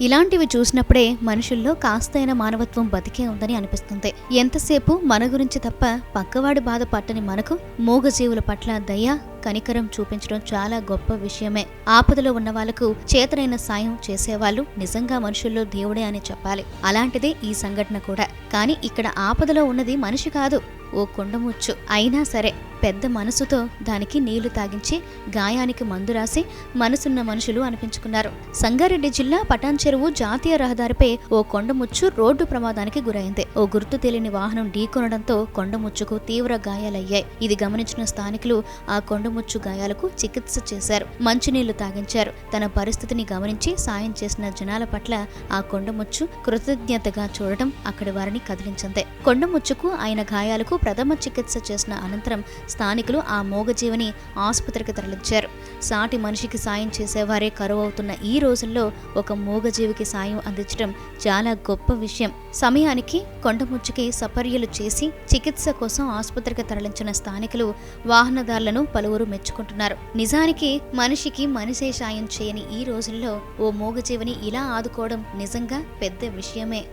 ఇలాంటివి చూసినప్పుడే మనుషుల్లో కాస్తైన మానవత్వం బతికే ఉందని అనిపిస్తుంది. ఎంతసేపు మన గురించి తప్ప పక్కవాడి బాధ పట్టని మనకు మూగజీవుల పట్ల దయ కనికరం చూపించడం చాలా గొప్ప విషయమే. ఆపదలో ఉన్న వాళ్ళకు చేతనైన సాయం చేసేవాళ్ళు నిజంగా మనుషుల్లో దేవుడే అని చెప్పాలి. అలాంటిదే ఈ సంఘటన కూడా. కానీ ఇక్కడ ఆపదలో ఉన్నది మనిషి కాదు. ఓ కొండముచ్చు అయినా సరే పెద్ద మనసుతో దానికి నీళ్ళు తాగించి గాయానికి మందు రాసి మనసున్న మనుషులు అనిపించుకున్నారు. సంగారెడ్డి జిల్లా పటాన్ చెరువు జాతీయ రహదారిపై ఓ కొండముచ్చు రోడ్డు ప్రమాదానికి గురైంది. ఓ గుర్తు తెలియని వాహనం ఢీకొనడంతో కొండముచ్చుకు తీవ్ర గాయాలయ్యాయి. ఇది గమనించిన స్థానికులు ఆ కొండ కొండముచ్చు గాయాలకు చికిత్స చేశారు. మంచినీళ్ళు తాగించారు. తన పరిస్థితిని గమనించి సాయం చేసిన జనాల పట్ల ఆ కొండముచ్చు కృతజ్ఞతగా చూడటం అక్కడి వారిని కదిలించింది. కొండముచ్చుకు ఆయన గాయాలకు ప్రథమ చికిత్స చేసిన అనంతరం స్థానికులు ఆ మూగజీవిని ఆసుపత్రికి తరలించారు. సాటి మనిషికి సాయం చేసేవారే కరువు అవుతున్న ఈ రోజుల్లో ఒక మూగజీవికి సాయం అందించడం చాలా గొప్ప విషయం. సమయానికి కొండముచ్చుకి సపర్యలు చేసి చికిత్స కోసం ఆసుపత్రికి తరలించిన స్థానికులు వాహనదారులను పలువురు మెచ్చుకుంటున్నారు. నిజానికి మనిషికి మనిషే సాయం చేయని ఈ రోజుల్లో ఓ మూగజీవిని ఇలా ఆదుకోవడం నిజంగా పెద్ద విషయమే.